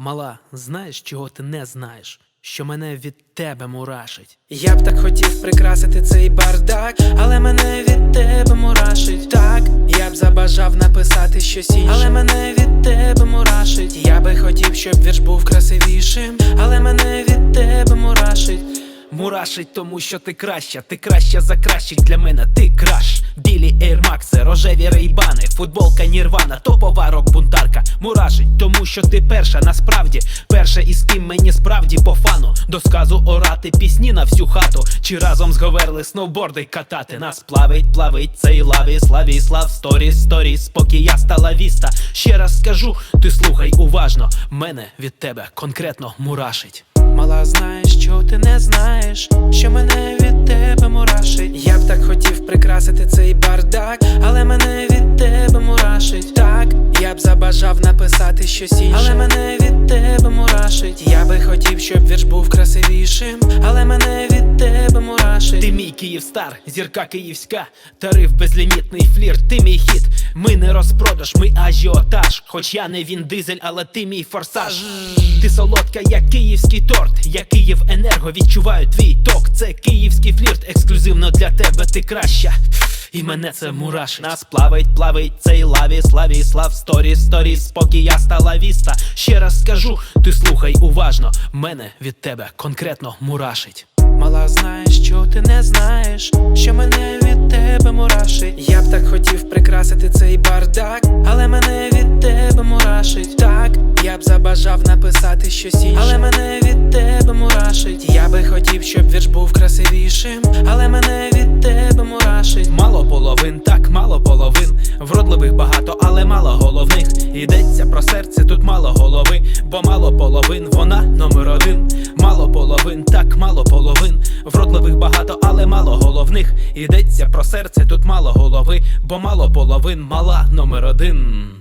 Мала, знаєш, чого ти не знаєш? Що мене від тебе мурашить. Я б так хотів прикрасити цей бардак, але мене від тебе мурашить. Так, я б забажав написати щось інше, але мене від тебе мурашить. Я би хотів, щоб вірш був красивішим, але мене від тебе мурашить. Мурашить, тому що ти краща, ти краща за кращих для мене, ти краш. Білі Air рожеві рейбани, футболка Нірвана, топова рок-бунтарка. Мурашить, тому що ти перша, насправді, перша із ким мені справді по фану. До сказу орати пісні на всю хату. Чи разом зговерли сноуборди катати. Нас плавить, плавить цей лаві, славі, слав, сторіс, сторіс, поки я стала віста. Ще раз скажу, ти слухай уважно, мене від тебе конкретно мурашить. Мала, знаєш, що ти не знаєш, що мене від тебе мурашить. Я б так хотів прикрасити цей бардак, але мене від тебе мурашить. Так, я б забажав написати щось інше, але мене від тебе мурашить. Я би хотів, щоб вірш був красивішим, але мене від тебе мурашить. Ти мій Київстар, зірка київська, тариф безлімітний флірт, ти мій хіт. Ми не розпродаж, ми ажіотаж. Хоч я не він дизель, але ти мій форсаж. Ти солодка, як київський торт. Я Київ енерго відчуваю твій ток. Це київський флірт, ексклюзивно для тебе ти краща. І мене це мурашить Нас плавить, плавить цей лаві, славі, слав, сторіс, сторіс, поки я стала віста. Ще раз скажу, ти слухай уважно, мене від тебе конкретно мурашить. Мала, знаєш, що ти не знаєш, що мене від тебе мурашить. Я б так хотів цей бардак, але мене від тебе мурашить. Так, я б забажав написати щось інше, але мене від тебе мурашить. Я би хотів, щоб вірш був красивішим, але мене від тебе мурашить. Мало половин, так мало половин. Вродливих багато, але мало головних. Йдеться про серце, тут мало голови, бо мало половин, вона номер один. Мало половин, так мало половин. Вродливих багато, але мало головних. Йдеться про серце, тут мало голови, бо мало половин, мала номер один.